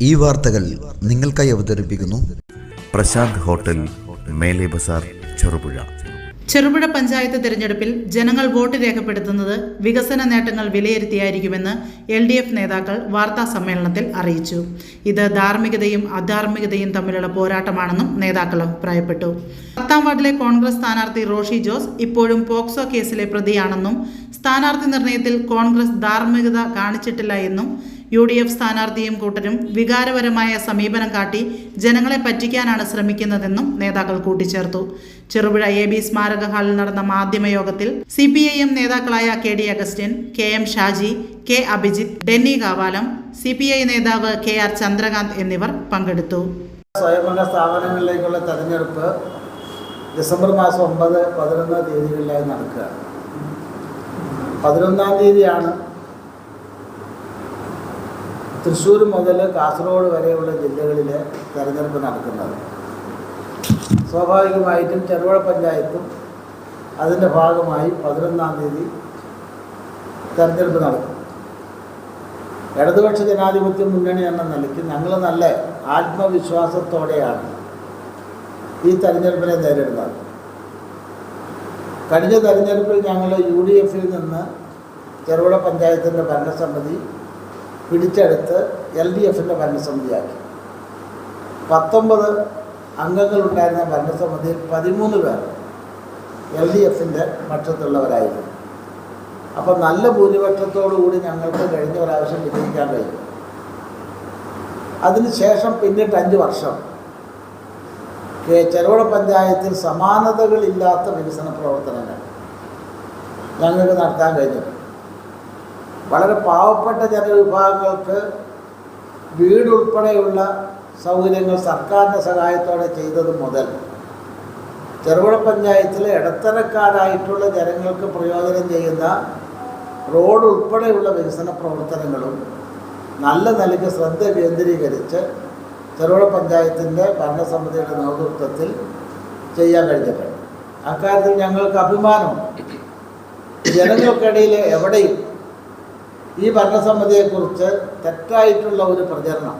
ഈ വാർത്തകൾ നിങ്ങൾക്കായി അവതരിപ്പിക്കുന്നു പ്രശാന്ത് ഹോട്ടൽ മേലെ ബസാർ ചെറുപുഴ. ചെറുപുഴ പഞ്ചായത്ത് തിരഞ്ഞെടുപ്പിൽ ജനങ്ങൾ വോട്ട് രേഖപ്പെടുത്തുന്നത് വികസന നേട്ടങ്ങൾ വിലയിരുത്തിയായിരിക്കുമെന്ന് എൽ ഡി എഫ് നേതാക്കൾ വാർത്താ സമ്മേളനത്തിൽ അറിയിച്ചു. ഇത് ധാർമ്മികതയും അധാർമികതയും തമ്മിലുള്ള പോരാട്ടമാണെന്നും നേതാക്കൾ അഭിപ്രായപ്പെട്ടു. പത്താം വാർഡിലെ കോൺഗ്രസ് സ്ഥാനാർത്ഥി റോഷി ജോസ് ഇപ്പോഴും പോക്സോ കേസിലെ പ്രതിയാണെന്നും സ്ഥാനാർത്ഥി നിർണയത്തിൽ കോൺഗ്രസ് ധാർമ്മികത കാണിച്ചിട്ടില്ല എന്നും യു ഡി എഫ് സ്ഥാനാർത്ഥിയും കൂട്ടരും വികാരപരമായ സമീപനം കാട്ടി ജനങ്ങളെ പറ്റിക്കാനാണ് ശ്രമിക്കുന്നതെന്നും നേതാക്കൾ കൂട്ടിച്ചേർത്തു. ചെറുപുഴ എ ബി സ്മാരക ഹാളിൽ നടന്ന മാധ്യമയോഗത്തിൽ സി പി ഐ എം നേതാക്കളായ K D Augustine K M Shaji K Abhijith Denny Kavalam C P I നേതാവ് കെ ആർ ചന്ദ്രകാന്ത് എന്നിവർ പങ്കെടുത്തു. സ്വയംഭരണ സ്ഥാപനങ്ങളിലേക്കുള്ള തെരഞ്ഞെടുപ്പ് ഡിസംബർ മാസം ഒമ്പത് പതിനൊന്ന് തീയതികളിലായി നടക്കുക പതിനൊന്നാം തീയതിയാണ് തൃശ്ശൂർ മുതൽ കാസർഗോഡ് വരെയുള്ള ജില്ലകളിൽ തെരഞ്ഞെടുപ്പ് നടക്കുന്നത്. സ്വാഭാവികമായിട്ടും ചെറുപുഴ പഞ്ചായത്തും അതിന്റെ ഭാഗമായി പതിനൊന്നാം തീയതി തെരഞ്ഞെടുപ്പ് നടക്കും. ഇടതുപക്ഷ ജനാധിപത്യ മുന്നണി എന്ന നിലയ്ക്ക് ഞങ്ങൾ നല്ല ആത്മവിശ്വാസത്തോടെയാണ് ഈ തെരഞ്ഞെടുപ്പിനെ നേരിടുന്നത്. കഴിഞ്ഞ തെരഞ്ഞെടുപ്പിൽ ഞങ്ങൾ യു ഡി എഫിൽ നിന്ന് ചെറുപുഴ പഞ്ചായത്തിന്റെ ഭരണസമിതി പിടിച്ചെടുത്ത് എൽ ഡി എഫിന്റെ ഭരണസമിതിയാക്കി. പത്തൊമ്പത് അംഗങ്ങളുണ്ടായിരുന്ന ഭരണസമിതിയിൽ പതിമൂന്ന് പേർ എൽ ഡി എഫിന്റെ പക്ഷത്തുള്ളവരായിരുന്നു. അപ്പം നല്ല ഭൂരിപക്ഷത്തോടുകൂടി ഞങ്ങൾക്ക് കഴിഞ്ഞ പ്രാവശ്യം വിജയിക്കാൻ കഴിയും അതിനുശേഷം പിന്നിട്ട് അഞ്ച് വർഷം. ചെറുപുഴ പഞ്ചായത്തിൽ സമാനതകളില്ലാത്ത വികസന പ്രവർത്തനങ്ങൾ ഞങ്ങൾക്ക് നടത്താൻ കഴിഞ്ഞിട്ടുണ്ട്. വളരെ പാവപ്പെട്ട ജനവിഭാഗങ്ങൾക്ക് വീടുൾപ്പെടെയുള്ള സൗകര്യങ്ങൾ സർക്കാരിന്റെ സഹായത്തോടെ ചെയ്തത് മുതൽ ചെറുപുഴ പഞ്ചായത്തിലെ ഇടത്തരക്കാരായിട്ടുള്ള ജനങ്ങൾക്ക് പ്രയോജനം ചെയ്യുന്ന റോഡ് ഉൾപ്പെടെയുള്ള വികസന പ്രവർത്തനങ്ങളും നല്ല നിലയ്ക്ക് ശ്രദ്ധ കേന്ദ്രീകരിച്ച് ചെറുപുഴ പഞ്ചായത്തിന്റെ ഭരണസമിതിയുടെ നേതൃത്വത്തിൽ ചെയ്യാൻ കഴിഞ്ഞിട്ടുണ്ട്. അക്കാര്യത്തിൽ ഞങ്ങൾക്ക് അഭിമാനമുണ്ട്. ജനങ്ങൾക്കിടയിൽ എവിടെയും ഈ ഭരണസമിതിയെക്കുറിച്ച് തെറ്റായിട്ടുള്ള ഒരു പ്രചരണം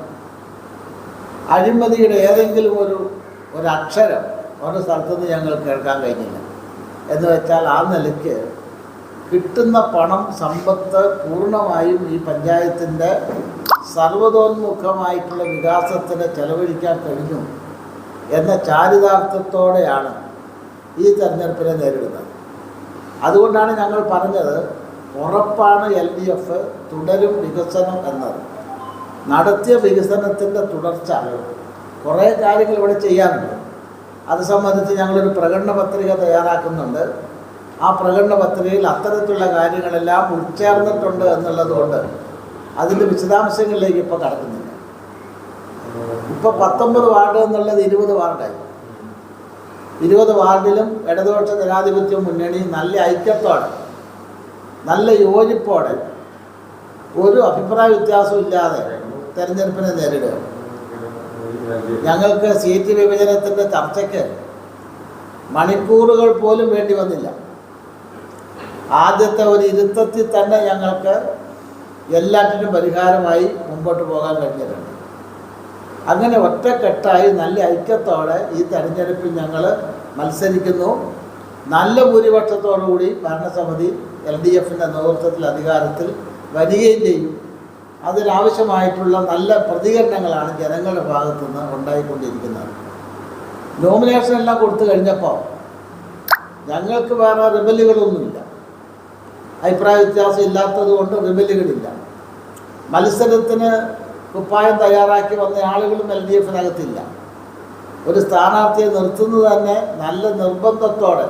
അഴിമതിയുടെ ഏതെങ്കിലും ഒരു ഒരു അക്ഷരം ഒരു സ്ഥലത്തുനിന്ന് ഞങ്ങൾ കേൾക്കാൻ കഴിഞ്ഞില്ല. എന്ന് വെച്ചാൽ ആ നിലയ്ക്ക് കിട്ടുന്ന പണം സമ്പത്ത് പൂർണമായും ഈ പഞ്ചായത്തിന്റെ സർവതോന്മുഖമായിട്ടുള്ള വികാസത്തിന് ചെലവഴിക്കാൻ കഴിഞ്ഞു എന്ന ചാരിതാർത്ഥ്യത്തോടെയാണ് ഈ തെരഞ്ഞെടുപ്പിനെ നേരിടുന്നത്. അതുകൊണ്ടാണ് ഞങ്ങൾ പറഞ്ഞത് ഉറപ്പാണ് എൽ ഡി എഫ് തുടരും വികസനം എന്നത്. നടത്തിയ വികസനത്തിന്റെ തുടർച്ച. കുറേ കാര്യങ്ങൾ ഇവിടെ ചെയ്യാനുണ്ട്. അത് സംബന്ധിച്ച് ഞങ്ങളൊരു പ്രകടന പത്രിക തയ്യാറാക്കുന്നുണ്ട്. ആ പ്രകടന പത്രികയിൽ അത്തരത്തിലുള്ള കാര്യങ്ങളെല്ലാം ഉൾച്ചേർന്നിട്ടുണ്ട് എന്നുള്ളതുകൊണ്ട് അതിന്റെ വിശദാംശങ്ങളിലേക്ക് ഇപ്പോൾ കടക്കുന്നില്ല. ഇപ്പോൾ പത്തൊമ്പത് വാർഡ് എന്നുള്ളത് ഇരുപത് വാർഡായി. ഇരുപത് വാർഡിലും ഇടതുപക്ഷ ജനാധിപത്യ മുന്നണി നല്ല ഐക്യത്തോടെ നല്ല യോജിപ്പോടെ ഒരു അഭിപ്രായ വ്യത്യാസവും ഇല്ലാതെ തെരഞ്ഞെടുപ്പിനെ നേരിടുക. ഞങ്ങൾക്ക് സീറ്റ് വിഭജനത്തിന്റെ ചർച്ചയ്ക്ക് മണിക്കൂറുകൾ പോലും വേണ്ടി വന്നില്ല. ആദ്യത്തെ ഒരു ഇരുത്തത്തിൽ തന്നെ ഞങ്ങൾക്ക് എല്ലാറ്റിനും പരിഹാരമായി മുമ്പോട്ട് പോകാൻ കഴിഞ്ഞിട്ടുണ്ട്. അങ്ങനെ ഒറ്റക്കെട്ടായി നല്ല ഐക്യത്തോടെ ഈ തെരഞ്ഞെടുപ്പിൽ ഞങ്ങൾ മത്സരിക്കുന്നു. നല്ല ഭൂരിപക്ഷത്തോടുകൂടി ഭരണസമിതി എൽ ഡി എഫിന്റെ നേതൃത്വത്തിൽ അധികാരത്തിൽ വരികയും ചെയ്യും. അതിനാവശ്യമായിട്ടുള്ള നല്ല പ്രതികരണങ്ങളാണ് ജനങ്ങളുടെ ഭാഗത്തു നിന്ന് ഉണ്ടായിക്കൊണ്ടിരിക്കുന്നത്. നോമിനേഷൻ എല്ലാം കൊടുത്തു കഴിഞ്ഞപ്പോൾ ഞങ്ങൾക്ക് വേറെ റിബലുകളൊന്നുമില്ല അഭിപ്രായ വ്യത്യാസം ഇല്ലാത്തത് കൊണ്ട് റിബലുകളില്ല മത്സരത്തിന് കുപ്പായം തയ്യാറാക്കി വന്ന ആളുകളും എൽ ഡി എഫിനകത്തില്ല. ഒരു സ്ഥാനാർത്ഥിയെ നിർത്തുന്നത് തന്നെ നല്ല നിർബന്ധത്തോടെ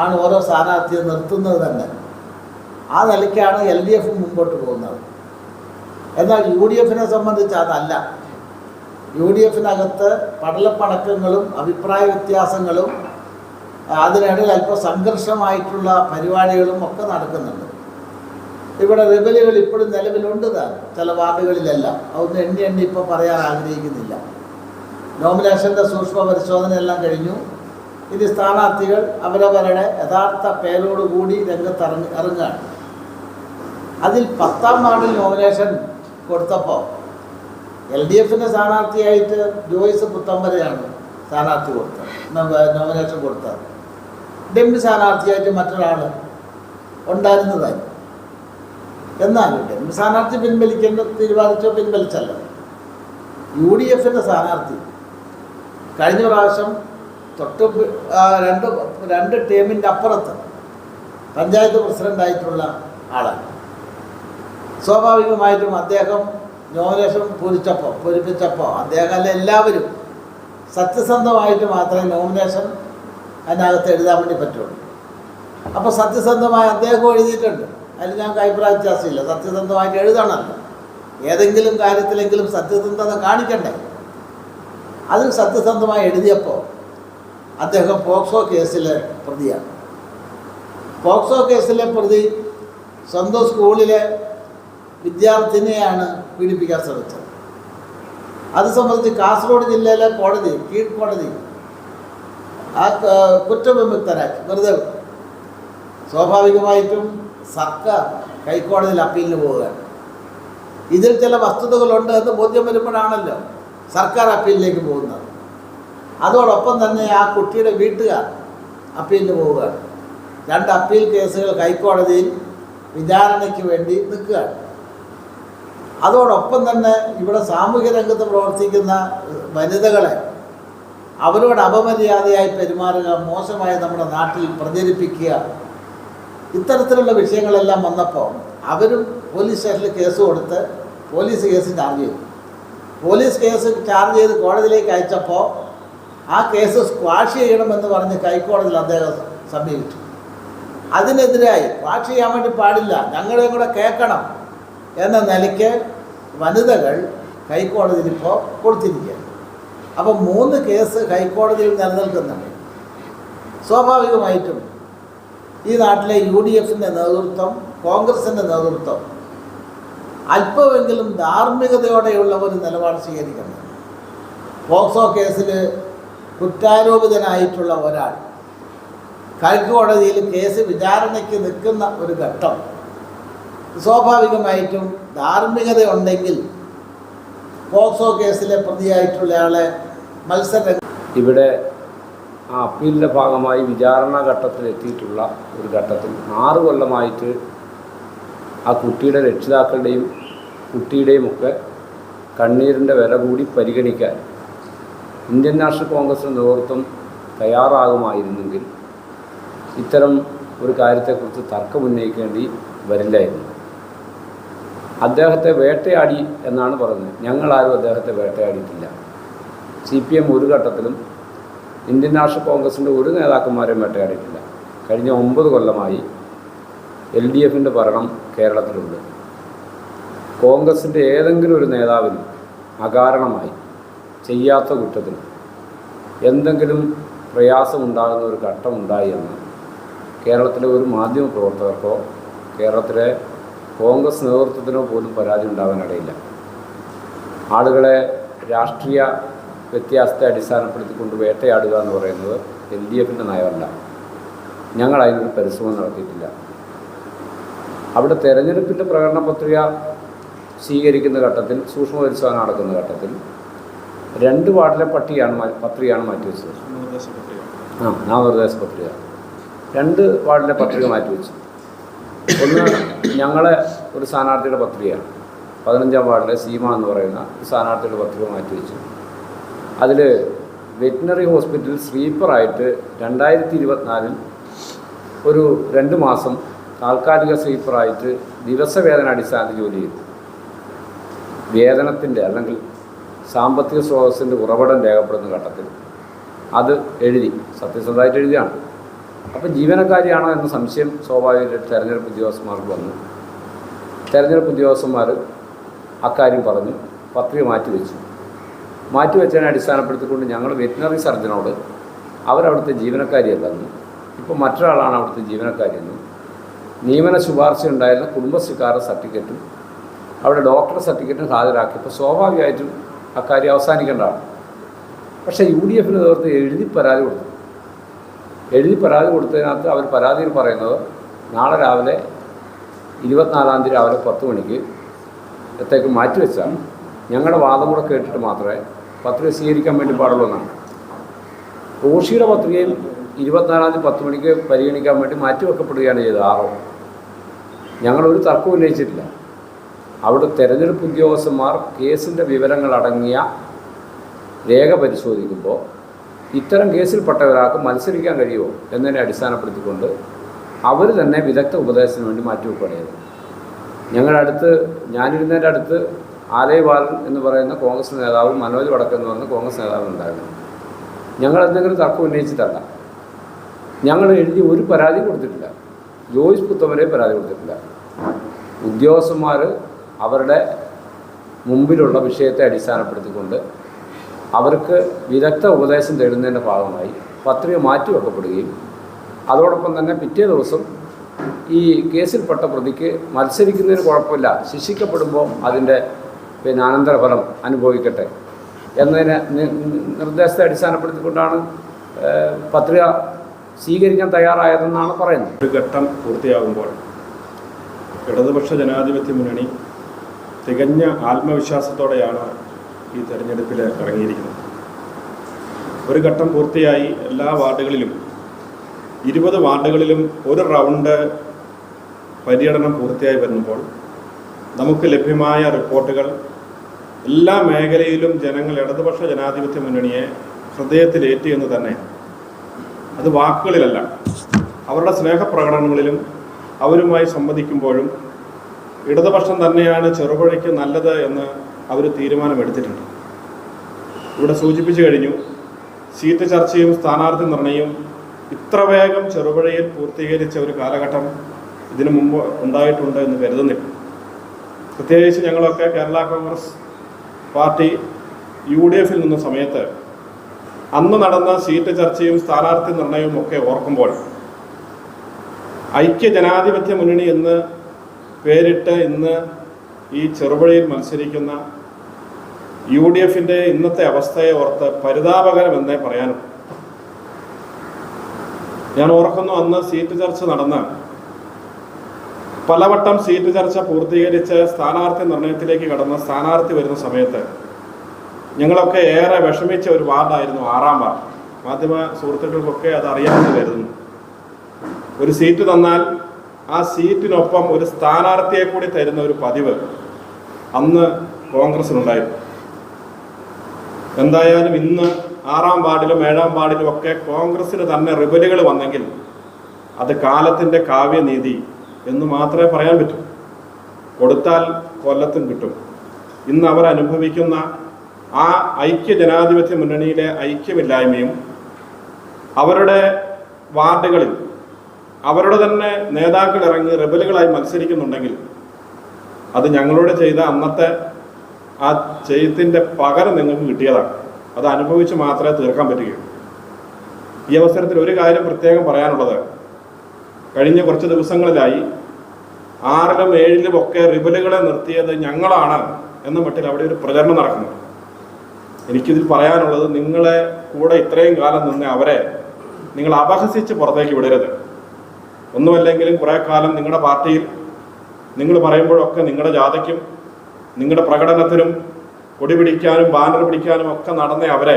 ആണ് ഓരോ സ്ഥാനാർത്ഥിയെ നിർത്തുന്നത് തന്നെ. ആ നിലയ്ക്കാണ് എൽ ഡി എഫ് മുമ്പോട്ട് പോകുന്നത്. എന്നാൽ യു ഡി എഫിനെ സംബന്ധിച്ച് അതല്ല. യു ഡി എഫിനകത്ത് പടലപ്പണക്കങ്ങളും അഭിപ്രായ വ്യത്യാസങ്ങളും അതിനിടയിൽ അല്പം സംഘർഷമായിട്ടുള്ള പരിപാടികളും ഒക്കെ നടക്കുന്നുണ്ട്. ഇവിടെ റിബലുകൾ ഇപ്പോഴും നിലവിലുണ്ട് താൻ ചില വാർഡുകളിലെല്ലാം. അതൊന്നും എണ്ണി എണ്ണി ഇപ്പോൾ പറയാൻ ആഗ്രഹിക്കുന്നില്ല. നോമിനേഷന്റെ സൂക്ഷ്മ പരിശോധന എല്ലാം കഴിഞ്ഞു. ഇനി സ്ഥാനാർത്ഥികൾ അവരവരുടെ യഥാർത്ഥ പേരോട് കൂടി രംഗത്തിറങ്ങി ഇറങ്ങുകയാണ്. അതിൽ പത്താം വാർഡിൽ നോമിനേഷൻ കൊടുത്തപ്പോൾ എൽ ഡി എഫിന്റെ സ്ഥാനാർത്ഥിയായിട്ട് ജോയിസ് പുത്തമ്പരയാണ് സ്ഥാനാർത്ഥി കൊടുത്തത്. നോമിനേഷൻ കൊടുത്തത്. ഡെമ്പി സ്ഥാനാർത്ഥിയായിട്ട് മറ്റൊരാൾ ഉണ്ടായിരുന്നതായി. എന്നാൽ ഡെമ്പി സ്ഥാനാർത്ഥി പിൻവലിക്കേണ്ട തീരുമാനിച്ചോ പിൻവലിച്ചല്ല. യു ഡി എഫിന്റെ സ്ഥാനാർത്ഥി കഴിഞ്ഞ പ്രാവശ്യം തൊട്ട് രണ്ട് രണ്ട് ടീമിന്റെ അപ്പുറത്ത് പഞ്ചായത്ത് പ്രസിഡന്റായിട്ടുള്ള ആളാണ്. സ്വാഭാവികമായിട്ടും അദ്ദേഹം നോമിനേഷൻ പൂരിച്ചപ്പോൾ പൂരിപ്പിച്ചപ്പോൾ അദ്ദേഹം അല്ല എല്ലാവരും സത്യസന്ധമായിട്ട് മാത്രമേ നോമിനേഷൻ അതിനകത്ത് എഴുതാൻ വേണ്ടി പറ്റുള്ളൂ. അപ്പോൾ സത്യസന്ധമായി അദ്ദേഹം എഴുതിയിട്ടുണ്ട്. അതിൽ ഞങ്ങൾക്ക് അഭിപ്രായ വ്യത്യാസമില്ല. സത്യസന്ധമായിട്ട് എഴുതണമല്ലോ. ഏതെങ്കിലും കാര്യത്തിലെങ്കിലും സത്യസന്ധത കാണിക്കണ്ടേ? അതിൽ സത്യസന്ധമായി എഴുതിയപ്പോൾ അദ്ദേഹം പോക്സോ കേസിലെ പ്രതിയാണ്. പോക്സോ കേസിലെ പ്രതി സ്വന്തം സ്കൂളിലെ വിദ്യാർത്ഥിനിയാണ് പീഡിപ്പിക്കാൻ ശ്രമിച്ചത്. അത് സംബന്ധിച്ച് കാസർഗോഡ് ജില്ലയിലെ കോടതി കീഴ്ക്കോടതി ആ കുറ്റവിമുക്തരാക്കി. വെറുതെ സ്വാഭാവികമായിട്ടും സർക്കാർ ഹൈക്കോടതിയിൽ അപ്പീലിന് പോവുകയാണ്. ഇതിൽ ചില വസ്തുതകളുണ്ട് എന്ന് ബോധ്യം വരുമ്പോഴാണല്ലോ സർക്കാർ അപ്പീലിലേക്ക് പോകുന്നത്. അതോടൊപ്പം തന്നെ ആ കുട്ടിയുടെ വീട്ടുകാർ അപ്പീലിന് പോവുകയാണ്. രണ്ട് അപ്പീൽ കേസുകൾ ഹൈക്കോടതിയിൽ വിചാരണയ്ക്ക് വേണ്ടി നിൽക്കുകയാണ്. അതോടൊപ്പം തന്നെ ഇവിടെ സാമൂഹ്യ രംഗത്ത് പ്രവർത്തിക്കുന്ന വനിതകളെ അവരോട് അപമര്യാദയായി പെരുമാറുക മോശമായി നമ്മുടെ നാട്ടിൽ പ്രചരിപ്പിക്കുക ഇത്തരത്തിലുള്ള വിഷയങ്ങളെല്ലാം വന്നപ്പോൾ അവരും പോലീസ് സ്റ്റേഷനിൽ കേസ് കൊടുത്ത് പോലീസ് കേസ് ചാർജ് ചെയ്തു. പോലീസ് കേസ് ചാർജ് ചെയ്ത് കോടതിയിലേക്ക് അയച്ചപ്പോൾ ആ കേസ് സ്ക്വാഷ് ചെയ്യണമെന്ന് പറഞ്ഞ് ഹൈക്കോടതിയിൽ അദ്ദേഹം സമീപിച്ചു. അതിനെതിരായി സ്ക്വാഷ് ചെയ്യാൻ വേണ്ടി പാടില്ല ഞങ്ങളെയും കൂടെ കേൾക്കണം എന്ന നിലയ്ക്ക് വനിതകൾ ഹൈക്കോടതിയിൽ ഇപ്പോൾ കൊടുത്തിരിക്കുകയാണ്. അപ്പോൾ മൂന്ന് കേസ് ഹൈക്കോടതിയിൽ നിലനിൽക്കുന്നുണ്ട്. സ്വാഭാവികമായിട്ടും ഈ നാട്ടിലെ യു ഡി എഫിന്റെ നേതൃത്വം കോൺഗ്രസിന്റെ നേതൃത്വം അല്പമെങ്കിലും ധാർമ്മികതയോടെയുള്ള ഒരു നിലപാട് സ്വീകരിക്കണം പോക്സോ കേസിൽ കുറ്റാരോപിതനായിട്ടുള്ള ഒരാൾ. ഹൈക്കോടതിയിൽ കേസ് വിചാരണയ്ക്ക് നിൽക്കുന്ന ഒരു ഘട്ടം. സ്വാഭാവികമായിട്ടും ധാർമ്മികത ഉണ്ടെങ്കിൽ പോക്സോ കേസിലെ പ്രതിയായിട്ടുള്ള ആളെ മത്സര ഇവിടെ ആ അപ്പീലിന്റെ ഭാഗമായി വിചാരണ ഘട്ടത്തിൽ എത്തിയിട്ടുള്ള ഒരു ഘട്ടത്തിൽ ആറ് കൊല്ലമായിട്ട് ആ കുട്ടിയുടെ രക്ഷിതാക്കളുടെയും കുട്ടിയുടെയും ഒക്കെ കണ്ണീരിന്റെ വില കൂടി പരിഗണിക്കാൻ ഇന്ത്യൻ നാഷണൽ കോൺഗ്രസിന്റെ നേതൃത്വം തയ്യാറാകുമായിരുന്നെങ്കിൽ ഇത്തരം ഒരു കാര്യത്തെക്കുറിച്ച് തർക്കമുന്നയിക്കേണ്ടി വരില്ലായിരുന്നു. അദ്ദേഹത്തെ വേട്ടയാടി എന്നാണ് പറയുന്നത്. ഞങ്ങളാരും അദ്ദേഹത്തെ വേട്ടയാടിയിട്ടില്ല. സി പി എം ഒരു ഘട്ടത്തിലും ഇന്ത്യൻ നാഷണൽ കോൺഗ്രസിന്റെ ഒരു നേതാക്കന്മാരെയും വേട്ടയാടിയിട്ടില്ല. കഴിഞ്ഞ ഒമ്പത് കൊല്ലമായി എൽ ഡി എഫിന്റെ ഭരണം കേരളത്തിലുണ്ട്. കോൺഗ്രസിന്റെ ഏതെങ്കിലും ഒരു നേതാവിന് അകാരണമായി ചെയ്യാത്ത കുറ്റത്തിന് എന്തെങ്കിലും പ്രയാസമുണ്ടാകുന്ന ഒരു ഘട്ടം ഉണ്ടായി എന്ന് കേരളത്തിലെ ഒരു മാധ്യമ പ്രവർത്തകർക്കോ കേരളത്തിലെ കോൺഗ്രസ് നേതൃത്വത്തിനോ പോലും പരാതി ഉണ്ടാകാനിടയില്ല ആളുകളെ രാഷ്ട്രീയ വ്യത്യാസത്തെ അടിസ്ഥാനപ്പെടുത്തിക്കൊണ്ട് വേട്ടയാടുക എന്ന് പറയുന്നത് എൽ ഡി എഫിന്റെ നയമല്ല. ഞങ്ങൾ അതിനൊരു പരിശ്രമം നടത്തിയിട്ടില്ല. അവിടെ തെരഞ്ഞെടുപ്പിന്റെ പ്രകടന പത്രിക സ്വീകരിക്കുന്ന ഘട്ടത്തിൽ സൂക്ഷ്മ പരിശോധന നടക്കുന്ന ഘട്ടത്തിൽ രണ്ട് വാർഡിലെ പട്ടിയാണ് പത്രികയാണ് മാറ്റിവെച്ചത് ആ നാമനിർദ്ദേശ പത്രിക. രണ്ട് വാർഡിലെ പത്രിക മാറ്റിവെച്ചു ഒന്ന് ഞങ്ങളെ ഒരു സ്ഥാനാർത്ഥിയുടെ പത്രികയാണ്. പതിനഞ്ചാം വാർഡിലെ സീമ എന്ന് പറയുന്ന സ്ഥാനാർത്ഥിയുടെ പത്രിക മാറ്റിവെച്ചു അതിൽ വെറ്റിനറി ഹോസ്പിറ്റൽ സ്വീപ്പറായിട്ട് രണ്ടായിരത്തി ഇരുപത്തിനാലിൽ ഒരു രണ്ട് മാസം താൽക്കാലിക സ്വീപ്പറായിട്ട് ദിവസവേതന അടിസ്ഥാനത്തിൽ ജോലി ചെയ്തു. വേതനത്തിന്റെ അല്ലെങ്കിൽ സാമ്പത്തിക സ്രോതസ്സിന്റെ ഉറവിടം രേഖപ്പെടുന്ന ഘട്ടത്തിൽ അത് എഴുതി സത്യസന്ധമായിട്ട് എഴുതിയാണ്. അപ്പം ജീവനക്കാരിയാണോ എന്ന സംശയം സ്വാഭാവികമായിട്ട് തെരഞ്ഞെടുപ്പ് ഉദ്യോഗസ്ഥന്മാർക്ക് വന്നു. തെരഞ്ഞെടുപ്പ് ഉദ്യോഗസ്ഥന്മാർ അക്കാര്യം പറഞ്ഞു പത്രിക മാറ്റിവെച്ചു മാറ്റിവെച്ചതിനെ അടിസ്ഥാനപ്പെടുത്തിക്കൊണ്ട് ഞങ്ങൾ വെറ്റിനറി സർജനോട് അവരവിടുത്തെ ജീവനക്കാരിയല്ലെന്നും ഇപ്പോൾ മറ്റൊരാളാണ് അവിടുത്തെ ജീവനക്കാരിയെന്നും നിയമന ശുപാർശ ഉണ്ടായിരുന്ന കുടുംബശ്രീക്കാരുടെ സർട്ടിഫിക്കറ്റും അവിടെ ഡോക്ടറുടെ സർട്ടിഫിക്കറ്റും ഹാജരാക്കിയപ്പോൾ സ്വാഭാവികമായിട്ടും അക്കാര്യം അവസാനിക്കേണ്ടതാണ്. പക്ഷേ യു ഡി എഫിന് നേതൃത്വം എഴുതി പരാതി കൊടുത്തു. എഴുതി പരാതി കൊടുത്തതിനകത്ത് അവർ പരാതിയിൽ പറയുന്നത് നാളെ രാവിലെ ഇരുപത്തിനാലാം തീയതി രാവിലെ പത്ത് മണിക്ക് എത്തേക്ക് മാറ്റിവെച്ചാൽ ഞങ്ങളുടെ വാദം കൂടെ കേട്ടിട്ട് മാത്രമേ പത്രിക സ്വീകരിക്കാൻ വേണ്ടി പാടുള്ളൂ എന്നാണ്. റോഷിയുടെ പത്രികയും ഇരുപത്തിനാലാം തീയതി പത്ത് മണിക്ക് പരിഗണിക്കാൻ വേണ്ടി മാറ്റിവെക്കപ്പെടുകയാണ് ചെയ്തത് ആറോ. ഞങ്ങളൊരു തർക്കം ഉന്നയിച്ചിട്ടില്ല. അവിടെ തെരഞ്ഞെടുപ്പ് ഉദ്യോഗസ്ഥന്മാർ കേസിന്റെ വിവരങ്ങളടങ്ങിയ രേഖ പരിശോധിക്കുമ്പോൾ ഇത്തരം കേസിൽപ്പെട്ട ഒരാൾക്ക് മത്സരിക്കാൻ കഴിയുമോ എന്നതിനെ അടിസ്ഥാനപ്പെടുത്തിക്കൊണ്ട് അവർ തന്നെ വിദഗ്ധ ഉപദേശത്തിന് വേണ്ടി മാറ്റിവെക്കുകയാണ് ചെയ്തത് ഞങ്ങളുടെ അടുത്ത് ഞാനിരുന്നതിന്റെ അടുത്ത് ആലയബാലൻ എന്ന് പറയുന്ന കോൺഗ്രസ് നേതാവ് മനോജ് വടക്കൻ എന്ന് പറയുന്ന കോൺഗ്രസ് നേതാവ് ഉണ്ടായിരുന്നു. ഞങ്ങൾ എന്തെങ്കിലും തർക്കം ഉന്നയിച്ചിട്ടല്ല. ഞങ്ങൾ എഴുതി ഒരു പരാതി കൊടുത്തിട്ടില്ല. ജോയിസ് പുത്തമരെ പരാതി കൊടുത്തിട്ടില്ല. ഉദ്യോഗസ്ഥന്മാർ അവരുടെ മുമ്പിലുള്ള വിഷയത്തെ അടിസ്ഥാനപ്പെടുത്തിക്കൊണ്ട് അവർക്ക് വിദഗ്ധ ഉപദേശം തേടുന്നതിന്റെ ഭാഗമായി പത്രിക മാറ്റിവെക്കപ്പെടുകയും അതോടൊപ്പം തന്നെ പിറ്റേ ദിവസം ഈ കേസിൽപ്പെട്ട പ്രതിക്ക് മത്സരിക്കുന്നതിന് കുഴപ്പമില്ല ശിക്ഷിക്കപ്പെടുമ്പോൾ അതിന്റെ പിന്നെ അനന്തരഫലം അനുഭവിക്കട്ടെ എന്നതിന് നിർദ്ദേശത്തെ അടിസ്ഥാനപ്പെടുത്തിക്കൊണ്ടാണ് പത്രിക സ്വീകരിക്കാൻ തയ്യാറായതെന്നാണ് പറയുന്നത്. ഒരു ഘട്ടം പൂർത്തിയാകുമ്പോൾ ഇടതുപക്ഷ ജനാധിപത്യ മുന്നണി തികഞ്ഞ ആത്മവിശ്വാസത്തോടെയാണ് ഈ തെരഞ്ഞെടുപ്പിൽ ഇറങ്ങിയിരിക്കുന്നത്. ഒരു ഘട്ടം പൂർത്തിയായി എല്ലാ വാർഡുകളിലും ഇരുപത് വാർഡുകളിലും ഒരു റൗണ്ട് പര്യടനം പൂർത്തിയായി വരുമ്പോൾ നമുക്ക് ലഭ്യമായ റിപ്പോർട്ടുകൾ എല്ലാ മേഖലയിലും ജനങ്ങൾ ഇടതുപക്ഷ ജനാധിപത്യ മുന്നണിയെ ഹൃദയത്തിലേറ്റി എന്ന് തന്നെ അത് വാക്കുകളിലല്ല. അവരുടെ സ്നേഹപ്രകടനങ്ങളിലും അവരുമായി സംവദിക്കുമ്പോഴും ഇടതുപക്ഷം തന്നെയാണ് ചെറുപുഴയ്ക്ക് നല്ലത് എന്ന് അവർ തീരുമാനമെടുത്തിട്ടുണ്ട്. ഇവിടെ സൂചിപ്പിച്ചു കഴിഞ്ഞു സീറ്റ് ചർച്ചയും സ്ഥാനാർത്ഥി നിർണയവും ഇത്ര വേഗം ചെറുപുഴയിൽ പൂർത്തീകരിച്ച ഒരു കാലഘട്ടം ഇതിനു മുമ്പ് ഉണ്ടായിട്ടുണ്ട് എന്ന് കരുതുന്നില്ല. പ്രത്യേകിച്ച് ഞങ്ങളൊക്കെ Kerala Congress party U D എഫിൽ നിന്ന സമയത്ത് അന്ന് നടന്ന സീറ്റ് ചർച്ചയും സ്ഥാനാർത്ഥി നിർണയവും ഒക്കെ ഓർക്കുമ്പോൾ ഐക്യ ജനാധിപത്യ മുന്നണി എന്ന് പേരിട്ട് ഇന്ന് ഈ ചെറുപുഴയിൽ മത്സരിക്കുന്ന യു ഡി എഫിന്റെ ഇന്നത്തെ അവസ്ഥയെ ഓർത്ത് പരിതാപകരമെന്നേ പറയാനുള്ളൂ ഞാൻ ഓർക്കുന്നു അന്ന് സീറ്റ് ചർച്ച നടന്ന് പലവട്ടം സീറ്റ് ചർച്ച പൂർത്തീകരിച്ച് സ്ഥാനാർത്ഥി നിർണയത്തിലേക്ക് കടന്ന സ്ഥാനാർത്ഥി വരുന്ന സമയത്ത് ഞങ്ങളൊക്കെ ഏറെ വിഷമിച്ച ഒരു വാർഡായിരുന്നു ആറാം വാർഡ്. മാധ്യമ സുഹൃത്തുക്കൾക്കൊക്കെ അത് അറിയാമെന്ന് കരുതുന്നു. ഒരു സീറ്റ് തന്നാൽ ആ സീറ്റിനൊപ്പം ഒരു സ്ഥാനാർത്ഥിയെ കൂടി തരുന്ന ഒരു പതിവ് അന്ന് കോൺഗ്രസിനുണ്ടായിരുന്നു എന്തായാലും ഇന്ന് ആറാം വാർഡിലും ഏഴാം വാർഡിലും ഒക്കെ കോൺഗ്രസിന് തന്നെ റിബലുകൾ വന്നെങ്കിൽ അത് കാലത്തിന്റെ കാവ്യനീതി എന്ന് മാത്രമേ പറയാൻ പറ്റൂ. കൊടുത്താൽ കൊല്ലത്തും കിട്ടും. ഇന്ന് അവർ അനുഭവിക്കുന്ന ആ ഐക്യ ജനാധിപത്യ മുന്നണിയിലെ ഐക്യമില്ലായ്മയും അവരുടെ വാർഡുകളിൽ അവരുടെ തന്നെ നേതാക്കൾ ഇറങ്ങി റെബലുകളായി മത്സരിക്കുന്നുണ്ടെങ്കിൽ അത് ഞങ്ങളോട് ചെയ്ത അന്നത്തെ ആ ചെയ്യത്തിന്റെ പകരം നിങ്ങൾക്ക് കിട്ടിയതാണ്. അത് അനുഭവിച്ച് മാത്രമേ തീർക്കാൻ പറ്റുകയുള്ളൂ. ഈ അവസരത്തിൽ ഒരു കാര്യം പ്രത്യേകം പറയാനുള്ളത്. കഴിഞ്ഞ കുറച്ച് ദിവസങ്ങളിലായി ആറിലും ഏഴിലും ഒക്കെ റിബലുകളെ നിർത്തിയത് ഞങ്ങളാണ് എന്ന മട്ടിൽ അവിടെ ഒരു പ്രചരണം നടക്കുന്നുണ്ട്. എനിക്കിതിൽ പറയാനുള്ളത് നിങ്ങളെ കൂടെ ഇത്രയും കാലം നിന്ന് അവരെ നിങ്ങൾ അപഹസിച്ച് പുറത്തേക്ക് വിടരുത്. ഒന്നുമല്ലെങ്കിലും കുറേ കാലം നിങ്ങളുടെ പാർട്ടിയിൽ നിങ്ങൾ പറയുമ്പോഴൊക്കെ നിങ്ങളുടെ ജാഥയ്ക്കും നിങ്ങളുടെ പ്രകടനത്തിനും കൊടി പിടിക്കാനും ബാനർ പിടിക്കാനും ഒക്കെ നടന്ന അവരെ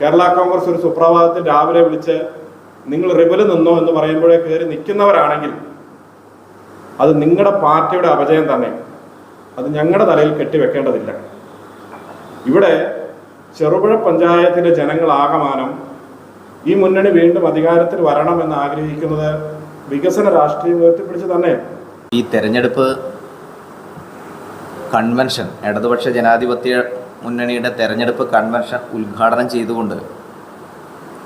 കേരള കോൺഗ്രസ് ഒരു സുപ്രഭാതത്തിൽ രാവിലെ വിളിച്ച് നിങ്ങൾ റിബൽ നിന്നോ എന്ന് പറയുമ്പോഴേ കയറി നിൽക്കുന്നവരാണെങ്കിൽ അത് നിങ്ങളുടെ പാർട്ടിയുടെ അപജയം തന്നെ. അത് ഞങ്ങളുടെ തലയിൽ കെട്ടിവെക്കേണ്ടതില്ല. ഇവിടെ ചെറുപുഴ പഞ്ചായത്തിലെ ജനങ്ങൾ ജനങ്ങളാകമാനം ഈ മുന്നണി വീണ്ടും അധികാരത്തിൽ വരണമെന്ന് ആഗ്രഹിക്കുന്നത് വികസന രാഷ്ട്രീയം ഉയർത്തിപ്പിടിച്ച് തന്നെയാണ് ഈ തെരഞ്ഞെടുപ്പ് കൺവെൻഷൻ ഇടതുപക്ഷ ജനാധിപത്യ മുന്നണിയുടെ തെരഞ്ഞെടുപ്പ് കൺവെൻഷൻ ഉദ്ഘാടനം ചെയ്തുകൊണ്ട്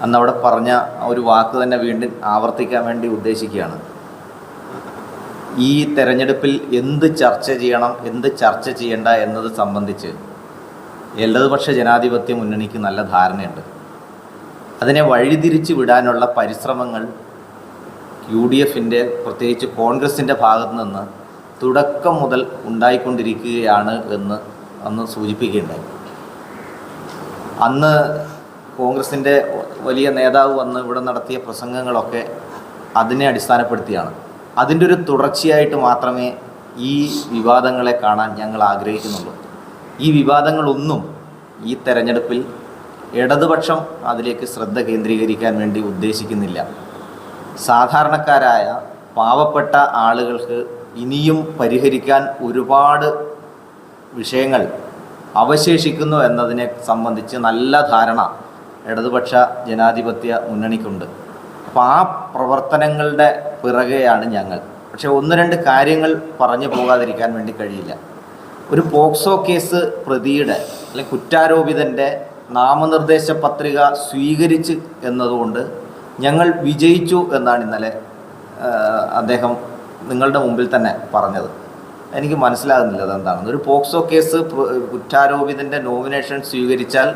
അന്ന് അവിടെ പറഞ്ഞ ഒരു വാക്ക് തന്നെ വീണ്ടും ആവർത്തിക്കാൻ വേണ്ടി ഉദ്ദേശിക്കുകയാണ്. ഈ തെരഞ്ഞെടുപ്പിൽ എന്ത് ചർച്ച ചെയ്യണം എന്ത് ചർച്ച ചെയ്യേണ്ട എന്നത് സംബന്ധിച്ച് ഇടതുപക്ഷ ജനാധിപത്യ മുന്നണിക്ക് നല്ല ധാരണയുണ്ട്. അതിനെ വഴിതിരിച്ച് വിടാനുള്ള പരിശ്രമങ്ങൾ യു ഡി എഫിന്റെ പ്രത്യേകിച്ച് കോൺഗ്രസിന്റെ ഭാഗത്തു നിന്ന് തുടക്കം മുതൽ ഉണ്ടായിക്കൊണ്ടിരിക്കുകയാണ് എന്ന് അന്ന് സൂചിപ്പിക്കുകയുണ്ടായി. അന്ന് കോൺഗ്രസിന്റെ വലിയ നേതാവ് വന്ന് ഇവിടെ നടത്തിയ പ്രസംഗങ്ങളൊക്കെ അതിനെ അടിസ്ഥാനപ്പെടുത്തിയാണ്. അതിന്റെ ഒരു തുടർച്ചയായിട്ട് മാത്രമേ ഈ വിവാദങ്ങളെ കാണാൻ ഞങ്ങൾ ആഗ്രഹിക്കുന്നുള്ളൂ. ഈ വിവാദങ്ങളൊന്നും ഈ തെരഞ്ഞെടുപ്പിൽ ഇടതുപക്ഷം അതിലേക്ക് ശ്രദ്ധ കേന്ദ്രീകരിക്കാൻ വേണ്ടി ഉദ്ദേശിക്കുന്നില്ല. സാധാരണക്കാരായ പാവപ്പെട്ട ആളുകൾക്ക് ഇനിയും പരിഹരിക്കാൻ ഒരുപാട് വിഷയങ്ങൾ അവശേഷിക്കുന്നു എന്നതിനെ സംബന്ധിച്ച് നല്ല ധാരണ ഇടതുപക്ഷ ജനാധിപത്യ മുന്നണിക്കുണ്ട്. അപ്പോൾ ആ പ്രവർത്തനങ്ങളുടെ പിറകെയാണ് ഞങ്ങൾ. പക്ഷേ ഒന്ന് രണ്ട് കാര്യങ്ങൾ പറഞ്ഞു പോകാതിരിക്കാൻ വേണ്ടി കഴിയില്ല. ഒരു പോക്സോ കേസ് പ്രതിയുടെ അല്ലെങ്കിൽ കുറ്റാരോപിതന്റെ നാമനിർദ്ദേശ പത്രിക സ്വീകരിച്ച് എന്നതുകൊണ്ട് ഞങ്ങൾ വിജയിച്ചു എന്നാണ് ഇന്നലെ അദ്ദേഹം നിങ്ങളുടെ മുമ്പിൽ തന്നെ പറഞ്ഞത്. എനിക്ക് മനസ്സിലാകുന്നില്ല അതെന്താണെന്ന് ഒരു പോക്സോ കേസ് കുറ്റാരോപിതന്റെ നോമിനേഷൻ സ്വീകരിച്ചാൽ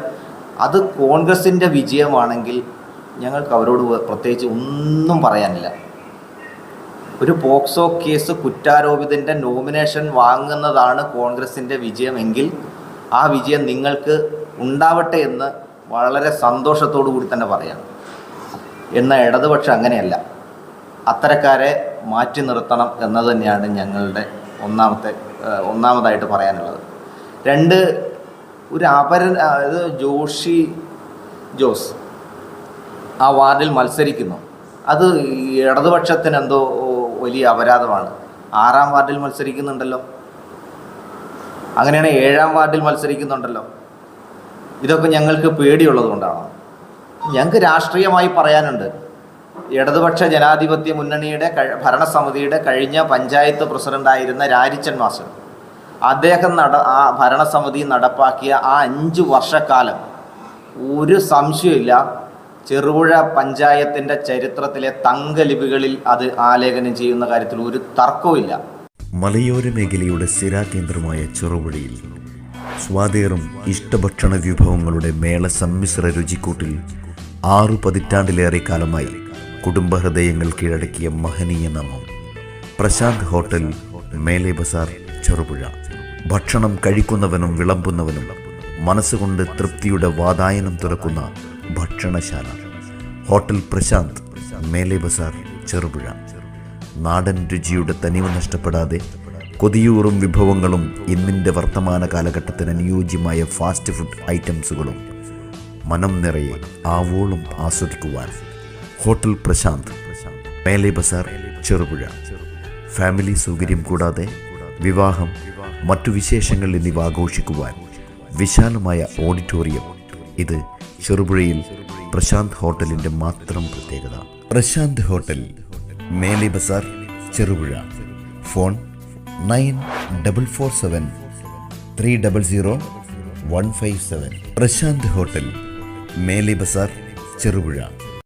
അത് കോൺഗ്രസിന്റെ വിജയമാണെങ്കിൽ ഞങ്ങൾക്ക് അവരോട് പ്രത്യേകിച്ച് ഒന്നും പറയാനില്ല. ഒരു പോക്സോ കേസ് കുറ്റാരോപിതന്റെ നോമിനേഷൻ വാങ്ങുന്നതാണ് കോൺഗ്രസിന്റെ വിജയമെങ്കിൽ ആ വിജയം നിങ്ങൾക്ക് ഉണ്ടാവട്ടെ എന്ന് വളരെ സന്തോഷത്തോടു കൂടി തന്നെ പറയാം. എന്നാൽ ഇടതുപക്ഷം അങ്ങനെയല്ല. അത്തരക്കാരെ മാറ്റി നിർത്തണം എന്നത് തന്നെയാണ് ഞങ്ങളുടെ ഒന്നാമത്തെ ഒന്നാമതായിട്ട് പറയാനുള്ളത്. രണ്ട് ഒരു അപരൻ അതായത് ജോഷി ജോസ് ആ വാർഡിൽ മത്സരിക്കുന്നു. അത് ഇടതുപക്ഷത്തിന് എന്തോ വലിയ അപരാധമാണ്. ആറാം വാർഡിൽ മത്സരിക്കുന്നുണ്ടല്ലോ. അങ്ങനെയാണ് ഏഴാം വാർഡിൽ മത്സരിക്കുന്നുണ്ടല്ലോ. ഇതൊക്കെ ഞങ്ങൾക്ക് പേടിയുള്ളത് കൊണ്ടാണോ ഞങ്ങൾക്ക് രാഷ്ട്രീയമായി പറയാനുണ്ട്. ഇടതുപക്ഷ ജനാധിപത്യ മുന്നണിയുടെ ഭരണസമിതിയുടെ കഴിഞ്ഞ പഞ്ചായത്ത് പ്രസിഡന്റായിരുന്ന രാരിച്ചൻ മാസ്റ്റർ. അദ്ദേഹം നട ആ ഭരണസമിതി നടപ്പാക്കിയ ആ അഞ്ച് വർഷക്കാലം ഒരു സംശയമില്ല ചെറുപുഴ പഞ്ചായത്തിന്റെ ചരിത്രത്തിലെ തങ്കലിപികളിൽ അത് ആലേഖനം ചെയ്യുന്ന കാര്യത്തിൽ ഒരു തർക്കവുമില്ല. മലയോര മേഖലയുടെ സ്ഥിരാകേന്ദ്രമായ ചെറുപുഴയിൽ സ്വാതേറും ഇഷ്ടഭക്ഷണ വിഭവങ്ങളുടെ മേള സമ്മിശ്ര രുചിക്കൂട്ടിൽ ആറു പതിറ്റാണ്ടിലേറെ കാലമായി കുടുംബഹൃദയങ്ങൾ കീഴടക്കിയ മഹനീയ നാമം. പ്രശാന്ത് ഹോട്ടൽ മേലെ ബസാർ ചെറുപുഴ. ഭക്ഷണം കഴിക്കുന്നവനും വിളമ്പുന്നവനും മനസ്സുകൊണ്ട് തൃപ്തിയുടെ വാതായനം തുറക്കുന്ന ഭക്ഷണശാല. ഹോട്ടൽ പ്രശാന്ത് മേലെ ബസാർ ചെറുപുഴ. നാടൻ രുചിയുടെ തനിവ് നഷ്ടപ്പെടാതെ കൊതിയൂറും വിഭവങ്ങളും ഇന്നിന്റെ വർത്തമാന കാലഘട്ടത്തിന് അനുയോജ്യമായ ഫാസ്റ്റ് ഫുഡ് ഐറ്റംസുകളും മനം നിറയെ ആവോളം ആസ്വദിക്കുവാൻ. ഹോട്ടൽ പ്രശാന്ത് മേലെ ബസാർ ചെറുപുഴ. ഫാമിലി സൗകര്യം കൂടാതെ വിവാഹം മറ്റു വിശേഷങ്ങൾ എന്നിവ ആഘോഷിക്കുവാൻ വിശാലമായ ഓഡിറ്റോറിയം. ഇത് ചെറുപുഴയിൽ പ്രശാന്ത് ഹോട്ടലിന്റെ മാത്രം പ്രത്യേകത. പ്രശാന്ത് ഹോട്ടൽ മേലെ Bazar Cherupuzha. Phone nine double four seven three double zero one five seven. Prashanth hotel മേലെ ബസാർ ചെറുപുഴ